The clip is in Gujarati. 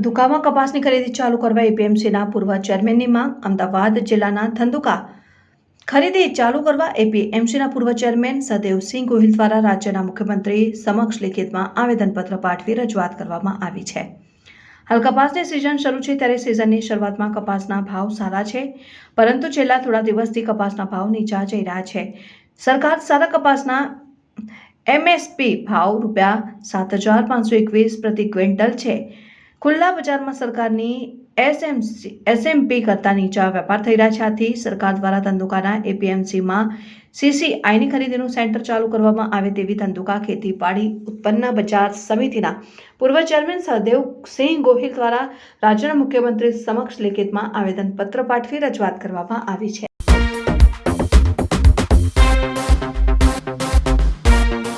ધંધુકામાં કપાસની ખરીદી ચાલુ કરવા એપીએમસીના પૂર્વ ચેરમેનની માંગ. અમદાવાદ જિલ્લાના ધંધુકા ખરીદી ચાલુ કરવા એપીએમસીના પૂર્વ ચેરમેન સદેવસિંહ ગોહિલ દ્વારા રાજ્યના મુખ્યમંત્રી સમક્ષ લિખિતમાં આવેદનપત્ર પાઠવી રજૂઆત કરવામાં આવી છે. હાલ કપાસની સિઝન શરૂ છે ત્યારે સિઝનની શરૂઆતમાં કપાસના ભાવ સારા છે, પરંતુ છેલ્લા થોડા દિવસથી કપાસના ભાવ નીચા જઈ રહ્યા છે. સરકાર સારા કપાસના એમએસપી ભાવ રૂપિયા સાત હજાર પાંચસો એકવીસ પ્રતિ ક્વિન્ટલ છે. ખુલ્લા બજારમાં સરકારની એસએમસી, એસએમપી કરતાં નીચા વેપાર થઈ રહ્યા છે. આથી સરકાર દ્વારા ધંધુકાના એપીએમસીમાં સીસીઆઈની ખરીદીનું સેન્ટર ચાલુ કરવામાં આવે તેવી ધંધુકા ખેતીવાડી ઉત્પન્ન બજાર સમિતિના પૂર્વ ચેરમેન સહદેવ સિંહ ગોહિલ દ્વારા રાજ્યના મુખ્યમંત્રી સમક્ષ લિખિતમાં આવેદનપત્ર પાઠવી રજૂઆત કરવામાં આવી છે.